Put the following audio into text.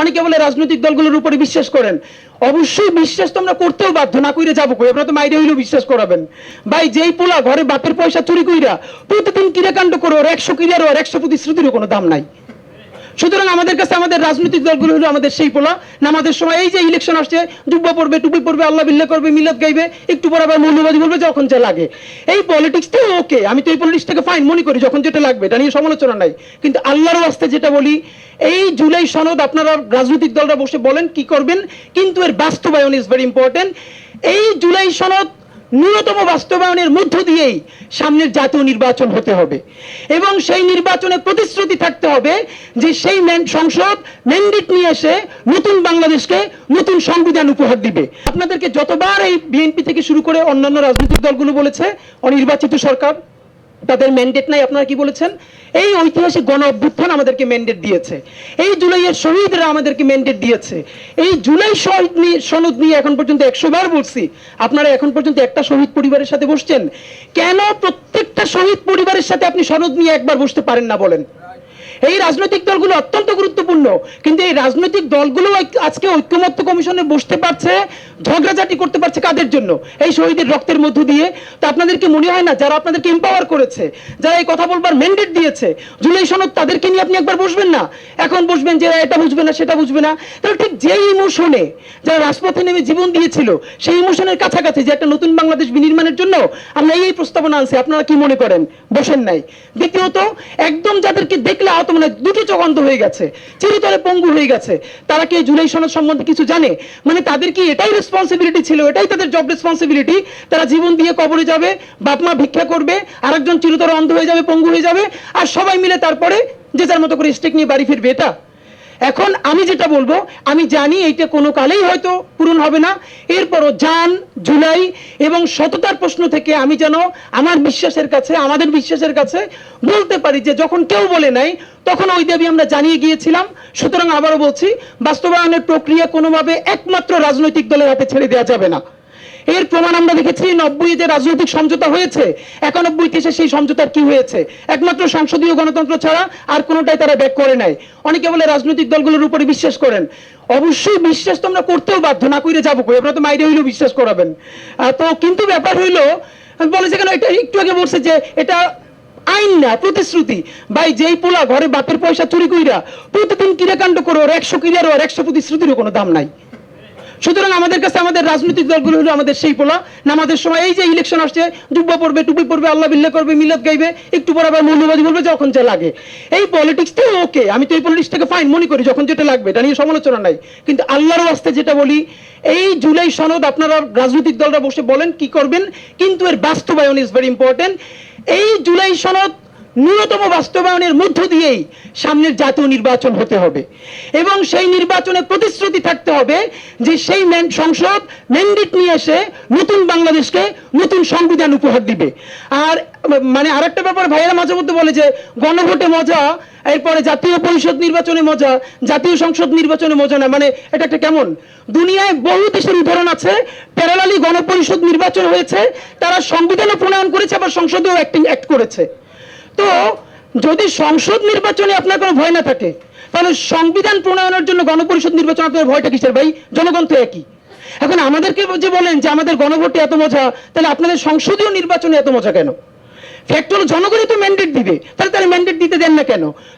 অনেকে বলে রাজনৈতিক দলগুলোর উপরে বিশ্বাস করেন। অবশ্যই বিশ্বাস তো আমরা করতেও বাধ্য, না কইরে যাব কই? আপনারা তো মাইরে হইলেও বিশ্বাস করাবেন। ভাই, যেই পোলা ঘরে বাপের পয়সা চুরি কইরা প্রতিদিন কিরাকাণ্ড করে ওর একশো কিরার ওর একশো প্রতিশ্রুতিরও কোনো দাম নাই। সুতরাং আমাদের কাছে আমাদের রাজনৈতিক দলগুলো হলো আমাদের সেই পোলা। নামাজের সময় এই যে ইলেকশন আসছে জুব্বা পড়বে, টুপি পড়বে, আল্লাহ বিল্লাহ করবে, মিলাদ গাইবে, একটু পর আবার মৌলবাদী বলবে, যখন যা লাগে। এই পলিটিক্স তো ওকে আমি তো এই পলিটিক্সটাকে ফাইন মনে করি, যখন যেটা লাগবে, এটা নিয়ে সমালোচনা নাই। কিন্তু আল্লাহর ওয়াস্তে যেটা বলি, এই জুলাই সনদ আপনারা রাজনৈতিক দলরা বসে বলেন কি করবেন, কিন্তু এর বাস্তবায়ন ইজ ভেরি ইম্পর্টেন্ট এই জুলাই সনদ ন্যূনতম বাস্তবায়নের মধ্য দিয়েই সামনের জাতীয় নির্বাচন হতে হবে। এবং সেই নির্বাচনে প্রতিশ্রুতি থাকতে হবে যে সেই সংসদ ম্যান্ডেট নিয়ে এসে নতুন বাংলাদেশকে নতুন সংবিধান উপহার দিবে। আপনাদেরকে যতবার এই বিএনপি থেকে শুরু করে অন্যান্য রাজনৈতিক দলগুলো বলেছে, অনির্বাচিত সরকার তাদের ম্যান্ডেট নাই, আপনারা কি বলেছেন? এই ঐতিহাসিক গণ অভ্যুত্থান আমাদেরকে ম্যান্ডেট দিয়েছে। এই জুলাইয়ের শহীদরা আমাদেরকে ম্যান্ডেট দিয়েছে। এই জুলাই শহীদ নিয়ে সনদ নিয়ে এখন পর্যন্ত একশো বার বলছি। আপনারা এখন পর্যন্ত একটা শহীদ পরিবারের সাথে বসছেন। কেন প্রত্যেকটা শহীদ পরিবারের সাথে আপনি সনদ নিয়ে একবার বসতে পারেন না বলেন? এই রাজনৈতিক দলগুলো অত্যন্ত গুরুত্বপূর্ণ। কিন্তু এই রাজনৈতিক দলগুলো আজকে ঐক্যমত্য কমিশনে বসতে পারছে, ঝগড়াঝাটি করতে পারছে কাদের জন্য? এই শহীদের রক্তের মধ্য দিয়ে। তো আপনাদেরকে মনে হয় না, যারা আপনাদেরকে এম্পাওয়ার করেছে, যারা এই কথা বলবার ম্যান্ডেট দিয়েছে, জুলাই সনদ তাদেরকে নিয়ে আপনি একবার বসবেন না? এখন বসবেন যে, এটা বুঝবে না, সেটা বুঝবে না। তাহলে ঠিক যেই ইমোশনে যারা রাজপথে নেমে জীবন দিয়েছিল, সেই ইমোশনের কাছাকাছি যে একটা নতুন বাংলাদেশ বিনির্মাণের জন্য আমরা এই এই প্রস্তাবনা আনছি, আপনারা কি মনে করেন? বসেন নাই। দ্বিতীয়ত, একদম যাদেরকে দেখলে আহত মনে দুটি চোখ হয়ে গেছে। চিরতরে পঙ্গু হয়ে গেছে। তারা কি জুলাই সনদ সম্বন্ধে কিছু জানে? মানে তাদের কি এটাই রেসপন্সিবিলিটি ছিল? এটাই তাদের জব রেসপন্সিবিলিটি তারা জীবন দিয়ে কবরে যাবে, বাপ মা ভিক্ষা করবে, আরেকজন চিরতরে অন্ধ হয়ে যাবে, পঙ্গু হয়ে যাবে, আর সবাই মিলে তারপরে যে যার মতো করে স্টেক নিয়ে বাড়ি ফিরবে, এটা? এখন আমি যেটা বলব, আমি জানি এইটা কোনো কালেই হয়তো পূরণ হবে না। এরপরও জান, জুলাই এবং সততার প্রশ্ন থেকে আমি যেন আমার বিশ্বাসের কাছে, আমাদের বিশ্বাসের কাছে বলতে পারি যে যখন কেউ বলে নাই, তখন ওই দাবি আমরা জানিয়ে গিয়েছিলাম। সুতরাং আবারও বলছি, বাস্তবায়নের প্রক্রিয়া কোনোভাবে একমাত্র রাজনৈতিক দলের হাতে ছেড়ে দেওয়া যাবে না। এর প্রমাণ আমরা দেখেছি, নব্বই যে রাজনৈতিক সমঝোতা হয়েছে, একানব্বইতে এসে সেই সমঝোতার কি হয়েছে? একমাত্র সংসদীয় গণতন্ত্র ছাড়া আর কোনোটাই তারা ব্যাক করে নাই। অনেকে বলে রাজনৈতিক দলগুলোর উপরে বিশ্বাস করেন। অবশ্যই বিশ্বাস তো আমরা করতেও বাধ্য, না কইরে যাব কই, আপনারা তো মাইরে হইলেও বিশ্বাস করাবেন। তো কিন্তু ব্যাপার হইল বলে যে কেন, এটা একটু আগে বলছে যে এটা আইন না, প্রতিশ্রুতি। ভাই, যেই পোলা ঘরে বাপের পয়সা চুরি কইরা প্রতিদিন কিরাকাণ্ড করে একশো কিরার ওর একশো প্রতিশ্রুতিরও কোনো দাম নাই। সুতরাং আমাদের কাছে আমাদের রাজনৈতিক দলগুলো হলো আমাদের সেই পোলা। নামাজের সময় এই যে ইলেকশন আসছে, জুব্বা পড়বে টুপি পড়বে আল্লাহ বিল্লাহ করবে, মিলাদ গাইবে, একটু পর আবার মৌলবাদী বলবে, যখন যা লাগে। এই পলিটিক্স তো ওকে আমি তো এই পলিটিক্সটাকে ফাইন মনে করি, যখন যেটা লাগবে, এটা নিয়ে সমালোচনা নাই। কিন্তু আল্লাহর ওয়াস্তে যেটা বলি, এই জুলাই সনদ আপনারা রাজনৈতিক দলরা বসে বলেন কি করবেন, কিন্তু এর বাস্তবায়ন ইজ ভেরি ইম্পর্টেন্ট এই জুলাই সনদ ন্যূনতম বাস্তবায়নের মধ্য দিয়েই সামনের জাতীয় নির্বাচন হতে হবে। এবং সেই নির্বাচনে প্রতিশ্রুতি থাকতে হবে যে সেই সংসদ ম্যান্ডেট নিয়ে এসে নতুন বাংলাদেশকে নতুন সংবিধান উপহার দিবে। আর মানে আরেকটা ব্যাপার, ভাইয়েরা মাঝে মধ্যে বলে যে গণভোটে মজা, এরপরে জাতীয় পরিষদ নির্বাচনে মজা, জাতীয় সংসদ নির্বাচনে মজা না। মানে এটা একটা কেমন? দুনিয়ায় বহু দেশের উদাহরণ আছে, প্যারালালি গণপরিষদ নির্বাচন হয়েছে, তারা সংবিধানও প্রণয়ন করেছে, আবার সংসদেও অ্যাক্টিং অ্যাক্ট করেছে। তো যদি সংসদ নির্বাচনে আপনার কোনো ভয় না থাকে, তাহলে সংবিধান প্রণয়নের জন্য গণপরিষদ নির্বাচন আপনার ভয়টা কিসের ভাই? জনগণ তো একই। এখন আমাদেরকে যে বলেন যে আমাদের গণভোটে এত মজা, তাহলে আপনাদের সংসদীয় নির্বাচনে এত মজা কেন? ফ্যাক্ট জনগণই তো ম্যান্ডেট দিবে, তাহলে তারা ম্যান্ডেট দিতে দেন না কেন?